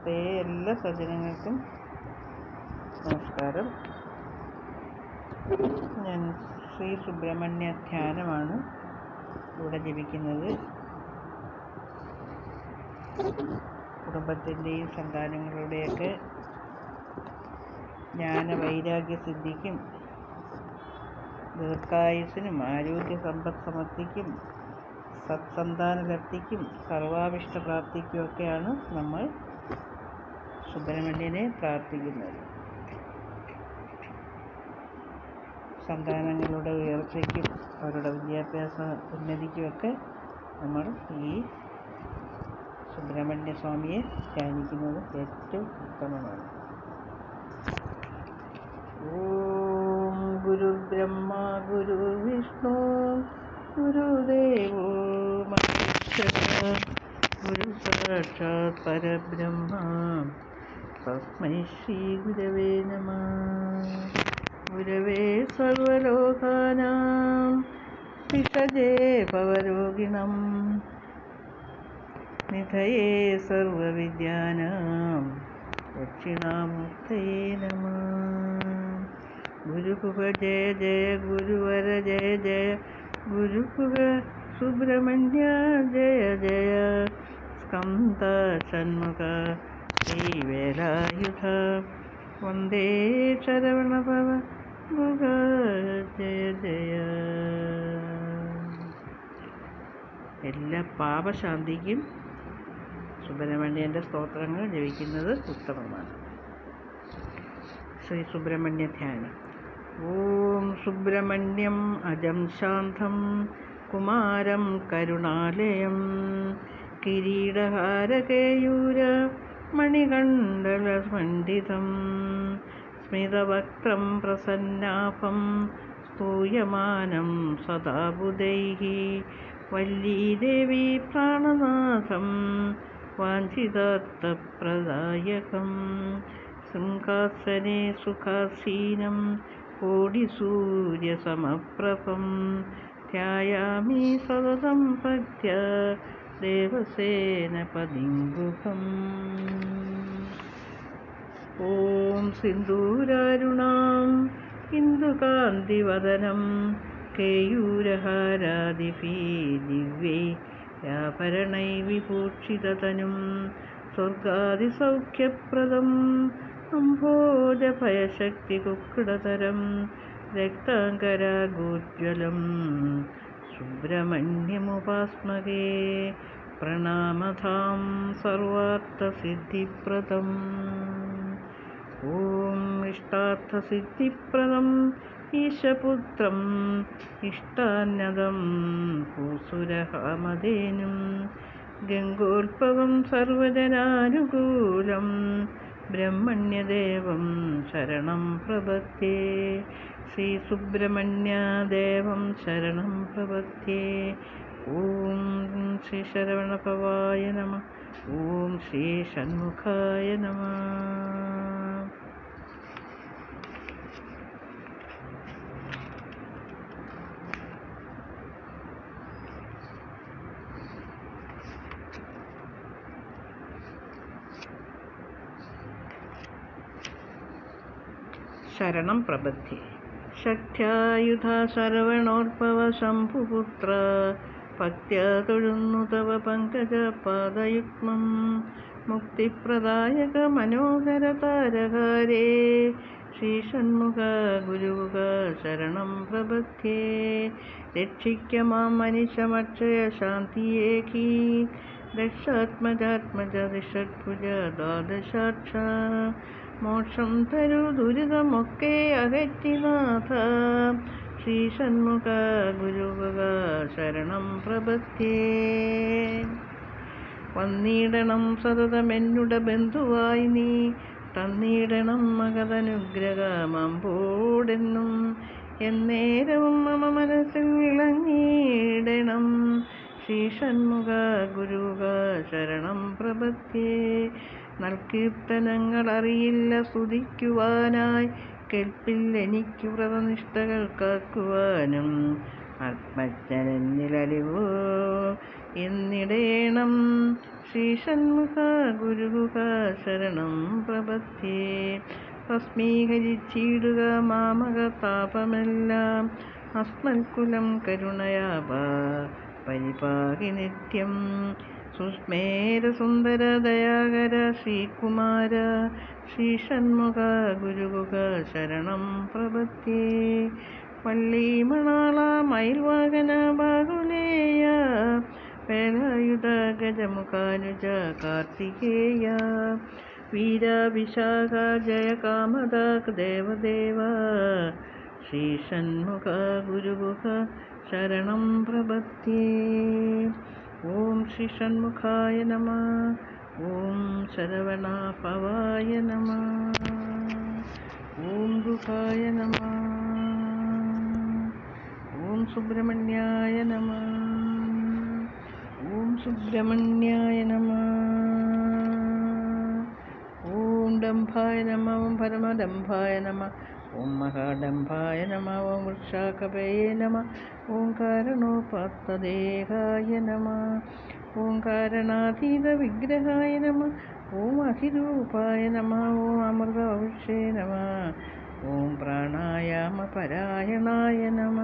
നമസ്തേ എല്ലാ സജ്ജനങ്ങൾക്കും നമസ്കാരം. ഞാൻ ശ്രീ സുബ്രഹ്മണ്യ ധ്യാനമാണ് ഇവിടെ ജപിക്കുന്നത്. കുടുംബത്തിന്റെയും സന്താനങ്ങളുടെയൊക്കെ ജ്ഞാന വൈരാഗ്യ സിദ്ധിക്കും ദീർഘായുസിനും ആരോഗ്യ സമ്പദ് സമൃദ്ധിക്കും സത്സന്താന ലബ്ധിക്കും സർവാഭിഷ്ട പ്രാപ്തിക്കുമൊക്കെയാണ് നമ്മൾ സുബ്രഹ്മണ്യനെ പ്രാർത്ഥിക്കുന്നത്. സന്താനങ്ങളുടെ ഉയർച്ചയ്ക്കും അവരുടെ വിദ്യാഭ്യാസ ഉന്നതിക്കുമൊക്കെ നമ്മൾ ഈ സുബ്രഹ്മണ്യ സ്വാമിയെ ധ്യാനിക്കുന്നത് ഏറ്റവും ഉത്തമമാണ്. ഓം ഗുരുബ്രഹ്മ ഗുരു വിഷ്ണു ഗുരുദേവോ മഹേശ്വര ഗുരു സാക്ഷാത് പരബ്രഹ്മ. തസ്മൈ ശ്രീ ഗുരവേ നമ ഗുരവേ സർവലോകാനാം വിഷജേ ഭവരോഗിണം നിധയേ സർവവിദ്യാനാം ദക്ഷിണാമൂർത്തയേ നമ ഗുരുകുഹ ജയ ജയ ഗുരുവര ജയ ജയ ഗുരുകുഹ സുബ്രഹ്മണ്യ ജയ ജയ സ്കന്ദ ഷൺമുഖ ശ്രീവേലായുധ വന്ദേ ശരവണഭവ മുഖ ജയ ജയ എല്ലാ പാപശാന്തിക്കും സുബ്രഹ്മണ്യന്റെ സ്തോത്രങ്ങൾ ജപിക്കുന്നത് ഉത്തമമാണ്. ശ്രീ സുബ്രഹ്മണ്യ ധ്യാനം ഓം സുബ്രഹ്മണ്യം അജം ശാന്തം കുമാരം കരുണാലയം കിരീടഹാരകേയൂര മണികണ്ഡലമണ്ഡിതം സ്മിതവക്ത്രം പ്രസന്നാഭം സ്തൂയമാനം സദാ ബുധൈः വല്ലീദേവി പ്രാണനാഥം വാഞ്ചിതാർത്ഥപ്രദായകം സിംഹാസനേ സുഖാസീനം കോടിസൂര്യസമപ്രഭം. ധ്യായാമി സതതം ഭക്ത്യ ദേവസേനപതിംഗുഹം ഓം സിന്ദൂരാരുണാം ഇന്ദുകാന്തിവദനം കേയൂരഹാരാദിഫീ ദിവ്യൈ വ്യാപരണൈ വിഭൂഷിതതനും. സ്വർഗാദിസൗഖ്യപ്രദം അംഭോജഭയശക്തികുക്കുടതരം രക്താങ്കരാഗോജ്വലം. सुब्रह्मण्यमुपास्मके प्रणामथां सर्वार्थसिद्धिप्रदम्। ॐ इष्टार्थसिद्धिप्रदम् ईशपुत्रम् इष्टान्नदं हुसुरः मदेनुं सर्वजनानुकूलम्। ബ്രഹ്മണ്യദേവം ശരണം പ്രപത്യേ ശ്രീ സുബ്രഹ്മണ്യദേവം ശരണം പ്രപത്യേ ഓം ശ്രീ ശരവണഭവായ നമ. ഓം ശ്രീ ഷൺമുഖായ നമ. ശരണം പ്രബദ്ധി. ശക്ത്യായുധ ശരവണോർഭവ ശംഭുപുത്ര ഭക്ത്യാ തൊഴുന്നു തവ പങ്കജപാദയുഗ്മം. മുക്തിപ്രദായക മനോഹര താരകാരേ ശ്രീഷൺമുഖ ഗുരുമുഖ ശരണം പ്രബദ്ധ്യേ രക്ഷിക്ക മാം മനുഷ്യമക്ഷയ ശാന്തിയേകി. ദക്ഷാത്മജാത്മജ ദിഷഡ്ഭുജ ദ്വാദശാക്ഷ. മോക്ഷം തരൂ ദുരിതമൊക്കെ അകറ്റിനാഥ ശ്രീഷൺമുഖ ഗുരുവക ശരണം പ്രപത്യേ വന്നിടണം സതതമെന്നുട ബന്ധുവായി നീ. തന്നിടണം മകതനുഗ്രഹമമ്പോടെന്നും. എന്നേരവും മമ മനസ്സിൽ വിളങ്ങിയിടണം. ശ്രീഷൺമുഖ ഗുരുക ശരണം പ്രപത്യേ നൽകീർത്തനങ്ങൾ അറിയില്ല സ്തുതിക്കുവാനായി. കേൾപ്പിൽ എനിക്ക് വ്രതനിഷ്ഠകൾ കാക്കുവാനും. ആത്മജ്ഞനിലലിവോ എന്നിടേണം ശ്രീഷൺമുഖ ഗുരുമുഖ ശരണം പ്രപത്യേ ഭസ്മീകരിച്ചിടുക മാമക താപമെല്ലാം. അസ്മൽകുലം കരുണയാവ. പരിപാകി നിത്യം സുസ്മേര സുന്ദര ദയാകര ശ്രീകുമാര ശ്രീഷൺമുഖ ഗുരുമുഖ ശരണം പ്രപത്തി വള്ളി മണാള മയിൽവാഹന ബാഹുലേയ വേലായുധ ഗജമുഖാനുജ കാർത്തികേയ. വീരാഭിഷാഖ ജയ കാമദ ദേവദേവ ശ്രീഷൺമുഖ ഗുരുമുഖ ശരണം പ്രപത്യേ ॐ श्रीषण्मुखाय नमः। ॐ शरवणापवाय नमः। ॐ गुहाय नमः। ॐ सुब्रह्मण्याय नमः। ॐ सुब्रह्मण्याय नमः। നമ नमः ഡംഭായ നമ. ഓം പരമഡംഭായ നമ ഓം മഹാഡംഭായ നമ ഓം വൃക്ഷാകപയേ നമ ഓം കാരണോപാത്തദേഹായ നമ ഓം കാരണാതീത വിഗ്രഹായ നമ ഓം അധിരൂപായ നമ ഓം അമൃതൗഷേ നമ ഓം പ്രാണായാമ പരായണായ നമ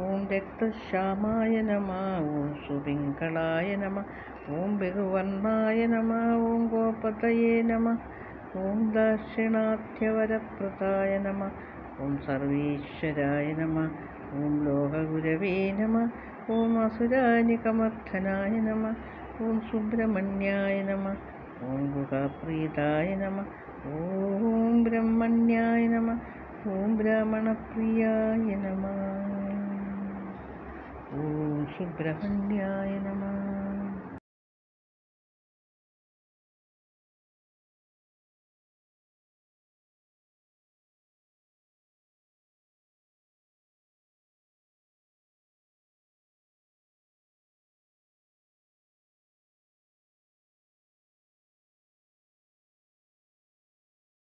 ഓം രക്തശ്യാമായ നമ ഓം സുപിങ്കളായ നമ ഓം ബഹുവർണായ നമ ഓം ഗോപതയേ നമ ഓം ദാക്ഷിണാത്യവരപ്രദായ നമ ഓം സർവീശ്വരായ നമ ഓം ലോകഗുരവേ നമ ഓം അസുരാനികമർദ്ധനായ നമ ഓം സുബ്രഹ്മണ്യായ നമ ഓം ഗുഹാപ്രീതായ നമ ഓം ബ്രഹ്മണ്യായ നമ ഓം ബ്രാഹ്മണപ്രിയായ നമ Uh super family